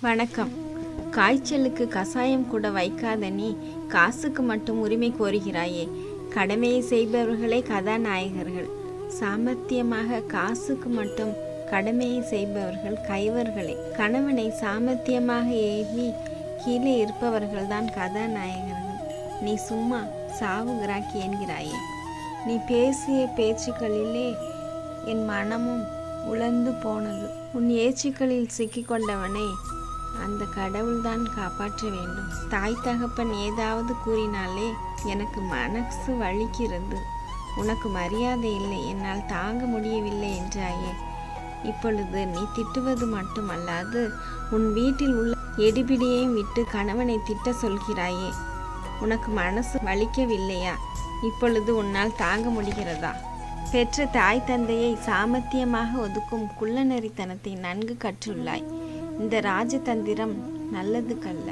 வணக்கம். காய்ச்சலுக்கு கசாயம் கூட வைக்காத நீ காசுக்கு மட்டும் உரிமை கோருகிறாயே. கடமையை செய்பவர்களே கதாநாயகர்கள். சாமர்த்தியமாக காசுக்கு மட்டும் கடமையை செய்பவர்கள் கைவர்களே. கணவனை சாமர்த்தியமாக ஏவி கீழே இருப்பவர்கள்தான் கதாநாயகர்கள். நீ சும்மா சாவுகிறாக்கி என்கிறாயே. நீ பேசிய பேச்சுக்களிலே என் மனமும் உழந்து போனது. உன் ஏச்சுக்களில் சிக்கிக்கொண்டவனை. அந்த கடவுள்தான் காப்பாற்ற வேண்டும். தாய் தகப்பன் ஏதாவது கூறினாலே எனக்கு மனசு வலிக்கிறது. உனக்கு மரியாதை இல்லை. என்னால் தாங்க முடியவில்லை என்றாயே. இப்பொழுது நீ திட்டுவது மட்டுமல்லாது உன் வீட்டில் உள்ள எடிபிடியையும் விட்டு கணவனை திட்ட சொல்கிறாயே. உனக்கு மனசு வலிக்கவில்லையா? இப்பொழுது உன்னால் தாங்க முடிகிறதா? பெற்ற தாய் தந்தையை சாமர்த்தியமாக ஒதுக்கும் குள்ளநெறித்தனத்தை நன்கு கற்றுள்ளாய். இந்த ராஜதந்திரம் நல்லதுக்கல்ல.